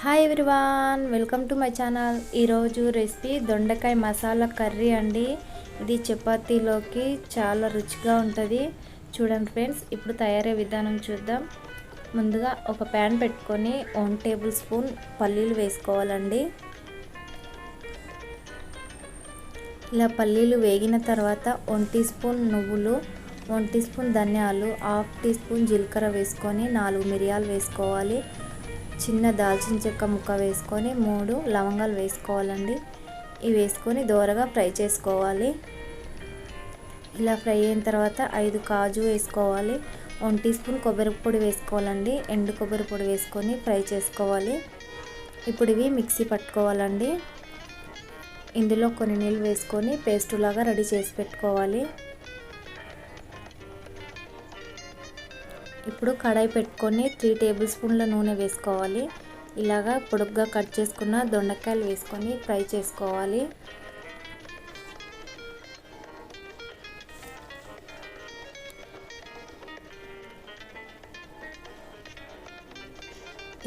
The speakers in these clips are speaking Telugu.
Hi everyone welcome to my channel ఈరోజు రెసిపీ దొండకాయ మసాలా కర్రీ అండి. ఇది చపాతీలోకి చాలా రుచిగా ఉంటుంది. చూడండి ఫ్రెండ్స్ ఇప్పుడు తయారయ్యే విధానం చూద్దాం. ముందుగా ఒక ప్యాన్ పెట్టుకొని వన్ టేబుల్ స్పూన్ పల్లీలు వేసుకోవాలండి. ఇలా పల్లీలు వేగిన తర్వాత వన్ టీ స్పూన్ నువ్వులు వన్ టీ స్పూన్ ధనియాలు హాఫ్ టీ స్పూన్ జీలకర్ర వేసుకొని నాలుగు మిరియాలు వేసుకోవాలి. చిన్న దాల్చిన చెక్క ముక్క వేసుకొని మూడు లవంగాలు వేసుకోవాలండి. ఇవి వేసుకొని దోరగా ఫ్రై చేసుకోవాలి. ఇలా ఫ్రై అయిన తర్వాత ఐదు కాజు వేసుకోవాలి. వన్ టీ స్పూన్ కొబ్బరి పొడి వేసుకోవాలండి. ఎండు కొబ్బరి పొడి వేసుకొని ఫ్రై చేసుకోవాలి. ఇప్పుడు ఇవి మిక్సీ పట్టుకోవాలండి. ఇందులో కొన్ని నీళ్ళు వేసుకొని పేస్టులాగా రెడీ చేసి పెట్టుకోవాలి. ఇప్పుడు కడాయి పెట్టుకొని త్రీ టేబుల్ స్పూన్ల నూనె వేసుకోవాలి. ఇలాగా పొడుగ్గా కట్ చేసుకున్న దొండకాయలు వేసుకొని ఫ్రై చేసుకోవాలి.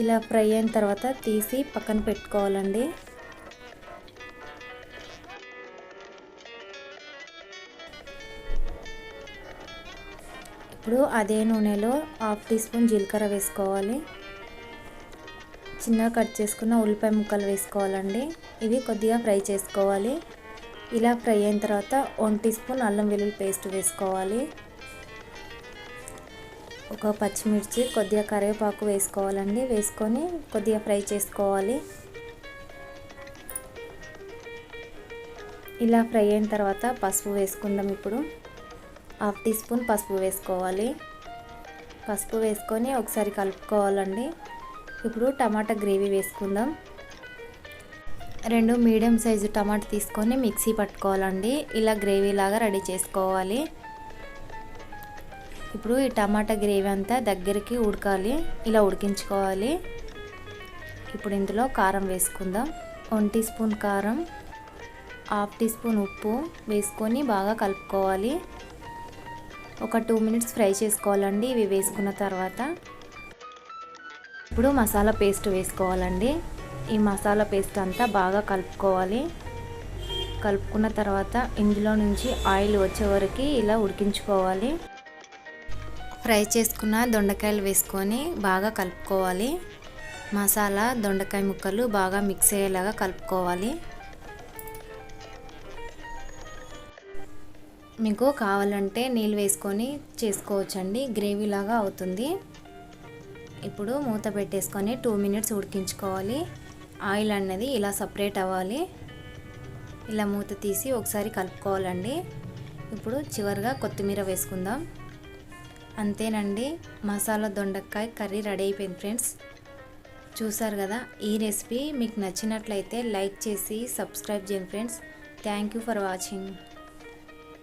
ఇలా ఫ్రై అయిన తర్వాత తీసి పక్కన పెట్టుకోవాలండి. ఇప్పుడు అదే నూనెలో హాఫ్ టీ స్పూన్ జీలకర్ర వేసుకోవాలి. చిన్నగా కట్ చేసుకున్న ఉల్లిపాయ ముక్కలు వేసుకోవాలండి. ఇవి కొద్దిగా ఫ్రై చేసుకోవాలి. ఇలా ఫ్రై అయిన తర్వాత వన్ టీ స్పూన్ అల్లం వెల్లుల్లి పేస్ట్ వేసుకోవాలి. ఒక పచ్చిమిర్చి కొద్దిగా కరివేపాకు వేసుకోవాలండి. వేసుకొని కొద్దిగా ఫ్రై చేసుకోవాలి. ఇలా ఫ్రై అయిన తర్వాత పసుపు వేసుకుందాం ఇప్పుడు. హాఫ్ టీ స్పూన్ పసుపు వేసుకోవాలి. పసుపు వేసుకొని ఒకసారి కలుపుకోవాలండి. ఇప్పుడు టమాటా గ్రేవీ వేసుకుందాం. రెండు మీడియం సైజు టమాటా తీసుకొని మిక్సీ పట్టుకోవాలండి. ఇలా గ్రేవీ లాగా రెడీ చేసుకోవాలి. ఇప్పుడు ఈ టమాటా గ్రేవీ అంతా దగ్గరికి ఉడకాలి. ఇలా ఉడికించుకోవాలి. ఇప్పుడు ఇందులో కారం వేసుకుందాం. వన్ టీ స్పూన్ కారం హాఫ్ టీ స్పూన్ ఉప్పు వేసుకొని బాగా కలుపుకోవాలి. ఒక టూ మినిట్స్ ఫ్రై చేసుకోవాలండి. ఇవి వేసుకున్న తర్వాత ఇప్పుడు మసాలా పేస్ట్ వేసుకోవాలండి. ఈ మసాలా పేస్ట్ అంతా బాగా కలుపుకోవాలి. కలుపుకున్న తర్వాత ఇందులో నుంచి ఆయిల్ వచ్చే వరకు ఇలా ఉడికించుకోవాలి. ఫ్రై చేసుకున్న దొండకాయలు వేసుకొని బాగా కలుపుకోవాలి. మసాలా దొండకాయ ముక్కలు బాగా మిక్స్ అయ్యేలాగా కలుపుకోవాలి. మీకు కావాలంటే నీళ్ళు వేసుకొని చేసుకోవచ్చండి. గ్రేవీ లాగా అవుతుంది. ఇప్పుడు మూత పెట్టేసుకొని టూ మినిట్స్ ఉడికించుకోవాలి. ఆయిల్ అన్నది ఇలా సపరేట్ అవ్వాలి. ఇలా మూత తీసి ఒకసారి కలుపుకోవాలండి. ఇప్పుడు చివరిగా కొత్తిమీర వేసుకుందాం. అంతేనండి మసాలా దొండకాయ కర్రీ రెడీ అయిపోయింది ఫ్రెండ్స్. చూసారు కదా ఈ రెసిపీ మీకు నచ్చినట్లయితే లైక్ చేసి సబ్స్క్రైబ్ చేయండి friends. Thank you for watching.